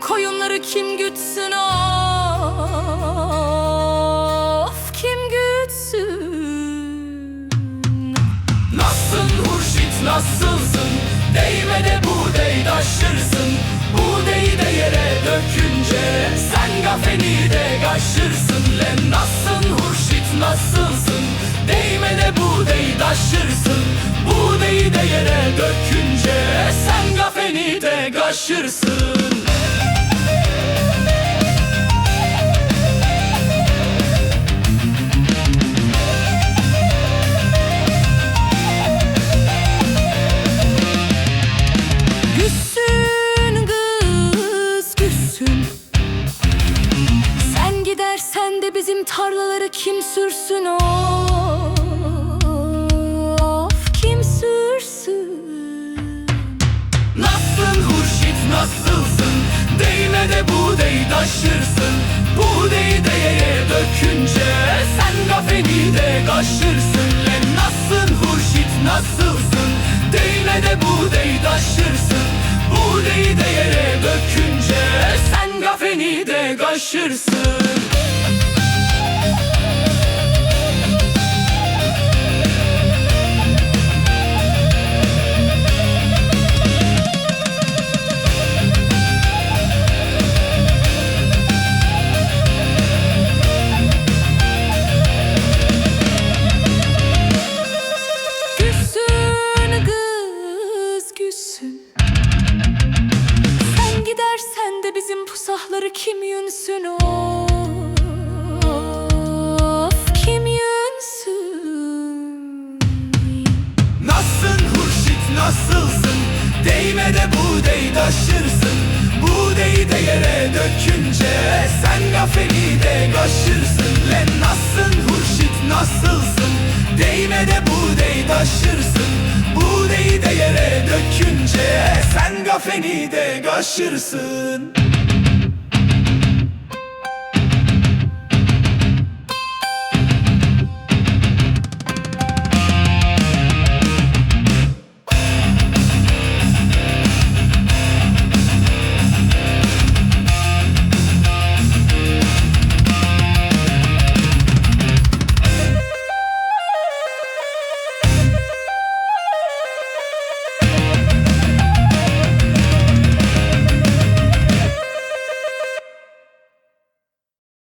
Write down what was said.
koyunları kim gütsün of kim gütsün? Nasılsın Hurşit nasılsın? Değme de buğday taşırsın. Buğdayı da yere dökünce Sen kafeni de kaşırsın. Len nasılsın Hurşit nasılsın? Değme de buğday taşırsın. Buğdayı da yere dökünce Sen kafeni de kaşırsın bizim tarlaları kim sürsün? Of kim sürsün? Nasılsın Hurşit nasılsın? Değme de buğday taşırsın. Buğdayı da yere dökünce Sen kafeni de kaşırsın. Len nasılsın Hurşit nasılsın? Değme de buğday taşırsın. Buğdayı da yere dökünce Sen kafeni de kaşırsın bizim pusahları kim yünsün of kim yünsün Nasılsın Hurşit nasılsın? Değme de buğday taşırsın. Buğdayı da yere dökünce Sen kafeni de kaşırsın. Len nasılsın Hurşit nasılsın? Değme de buğday taşırsın. Buğdayı da yere dökünce Sen kafeni de kaşırsın